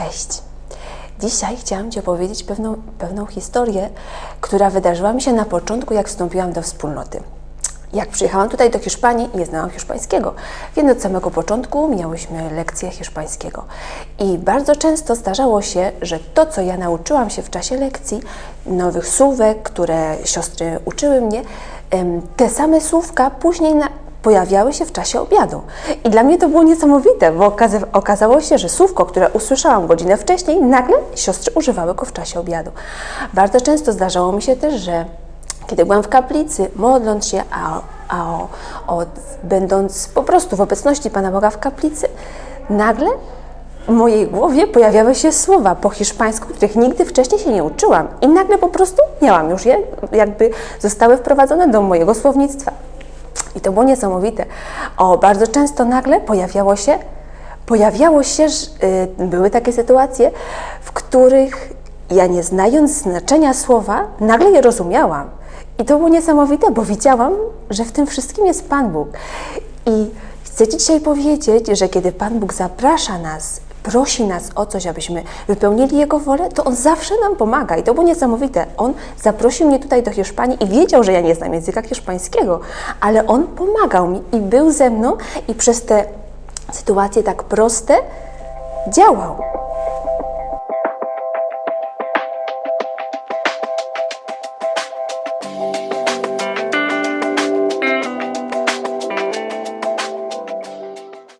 Cześć. Dzisiaj chciałam Ci opowiedzieć pewną, pewną historię, która wydarzyła mi się na początku, jak wstąpiłam do wspólnoty. Jak przyjechałam tutaj do Hiszpanii, nie znałam hiszpańskiego, więc od samego początku miałyśmy lekcje hiszpańskiego. I bardzo często zdarzało się, że to, co ja nauczyłam się w czasie lekcji, nowych słówek, które siostry uczyły mnie, te same słówka później na, pojawiały się w czasie obiadu. I dla mnie to było niesamowite, bo okaza- okazało się, że słówko, które usłyszałam godzinę wcześniej, nagle siostry używały go w czasie obiadu. Bardzo często zdarzało mi się też, że kiedy byłam w kaplicy, modląc się, a, a o, o, będąc po prostu w obecności Pana Boga w kaplicy, nagle w mojej głowie pojawiały się słowa po hiszpańsku, których nigdy wcześniej się nie uczyłam. I nagle po prostu miałam już je, jakby zostały wprowadzone do mojego słownictwa. I to było niesamowite. O, bardzo często nagle pojawiało się, pojawiało się, że, y, były takie sytuacje, w których ja nie znając znaczenia słowa, nagle je rozumiałam. I to było niesamowite, bo widziałam, że w tym wszystkim jest Pan Bóg. I chcę Ci dzisiaj powiedzieć, że kiedy Pan Bóg zaprasza nas, prosi nas o coś, abyśmy wypełnili Jego wolę, to On zawsze nam pomaga. I to było niesamowite. On zaprosił mnie tutaj do Hiszpanii i wiedział, że ja nie znam języka hiszpańskiego, ale On pomagał mi i był ze mną i przez te sytuacje tak proste działał.